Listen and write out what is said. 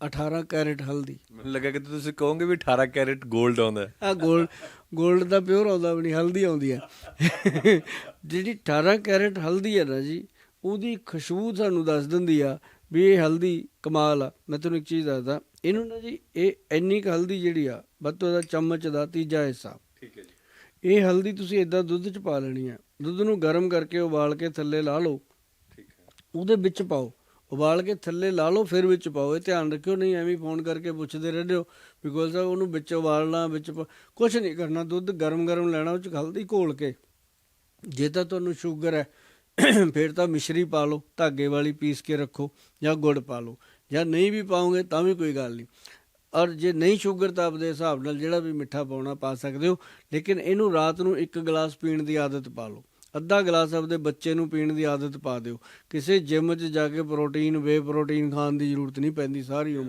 18 carat ਹਲਦੀ। ਮੈਨੂੰ ਲੱਗਾ ਕਿ ਤੁਸੀਂ ਕਹੋਗੇ ਵੀ 18 ਕੈਰਟ 골ਡ ਆਉਂਦਾ ਆ 골ਡ 골ਡ ਦਾ ਪਿਓਰ ਆਉਂਦਾ ਵੀ ਨਹੀਂ ਹਲਦੀ ਆਉਂਦੀ ਆ ਜਿਹੜੀ 18 ਕੈਰਟ ਹਲਦੀ ਆ ਨਾ ਜੀ ਉਹਦੀ ਖੁਸ਼ਬੂ ਸਾਨੂੰ ਦੱਸ ਦਿੰਦੀ ਆ ਵੀ ਇਹ ਹਲਦੀ ਕਮਾਲ ਆ। ਮੈਂ ਤੁਹਾਨੂੰ ਇੱਕ ਚੀਜ਼ ਦੱਸਦਾ ਇਹਨੂੰ ਨਾ ਜੀ ਇਹ ਇੰਨੀ ਕ ਹਲਦੀ ਜਿਹੜੀ ਆ ਵੱਧ ਤੋਂ ਚਮਚ ਦਾ ਤੀਜਾ ਹਿੱਸਾ। ਠੀਕ ਹੈ ਜੀ। ਇਹ ਹਲਦੀ ਤੁਸੀਂ ਇਦਾਂ ਦੁੱਧ 'ਚ ਪਾ ਲੈਣੀ ਆ। ਦੁੱਧ ਨੂੰ ਗਰਮ ਕਰਕੇ ਉਬਾਲ ਕੇ ਥੱਲੇ ਲਾ ਲਓ। ਠੀਕ ਹੈ। ਉਹਦੇ ਵਿੱਚ ਪਾਓ। ਉਬਾਲ ਕੇ ਥੱਲੇ ਲਾ ਲਓ, ਫਿਰ ਵਿੱਚ ਪਾਓ। ਇਹ ਧਿਆਨ ਰੱਖਿਓ, ਨਹੀਂ ਐਵੇਂ ਫੋਨ ਕਰਕੇ ਪੁੱਛਦੇ ਰਹਿੰਦੇ ਹੋ ਬਿਕੋਜ਼ ਸਾਹਿਬ ਉਹਨੂੰ ਵਿੱਚ ਉਬਾਲਣਾ, ਵਿੱਚ ਕੁਝ ਨਹੀਂ ਕਰਨਾ, ਦੁੱਧ ਗਰਮ ਗਰਮ ਲੈਣਾ, ਉਹ ਚ ਹਲਦੀ ਘੋਲ ਕੇ। ਜੇ ਤਾਂ ਤੁਹਾਨੂੰ ਸ਼ੂਗਰ ਹੈ, ਫਿਰ ਤਾਂ ਮਿਸ਼ਰੀ ਪਾ ਲਓ, ਧਾਗੇ ਵਾਲੀ ਪੀਸ ਕੇ ਰੱਖੋ, ਜਾਂ ਗੁੜ ਪਾ ਲਓ। ਜਾਂ ਨਹੀਂ ਵੀ ਪਾਓਗੇ ਤਾਂ ਵੀ ਕੋਈ ਗੱਲ ਨਹੀਂ। ਔਰ ਜੇ ਨਹੀਂ ਸ਼ੂਗਰ ਤਾਂ ਆਪਦੇ ਹਿਸਾਬ ਨਾਲ ਜਿਹੜਾ ਵੀ ਮਿੱਠਾ ਪਾਉਣਾ ਪਾ ਸਕਦੇ ਹੋ, ਲੇਕਿਨ ਇਹਨੂੰ ਰਾਤ ਨੂੰ ਇੱਕ ਗਲਾਸ ਪੀਣ ਦੀ ਆਦਤ ਪਾ ਲਓ। ਅੱਧਾ ਗਲਾਸ ਆਪਦੇ ਬੱਚੇ ਨੂੰ ਪੀਣ ਦੀ ਆਦਤ ਪਾ ਦਿਓ। ਕਿਸੇ ਜਿਮ 'ਚ ਜਾ ਕੇ ਪ੍ਰੋਟੀਨ ਵੇ ਪ੍ਰੋਟੀਨ ਖਾਣ ਦੀ ਜ਼ਰੂਰਤ ਨਹੀਂ ਪੈਂਦੀ, ਸਾਰੀ ਉਮਰ।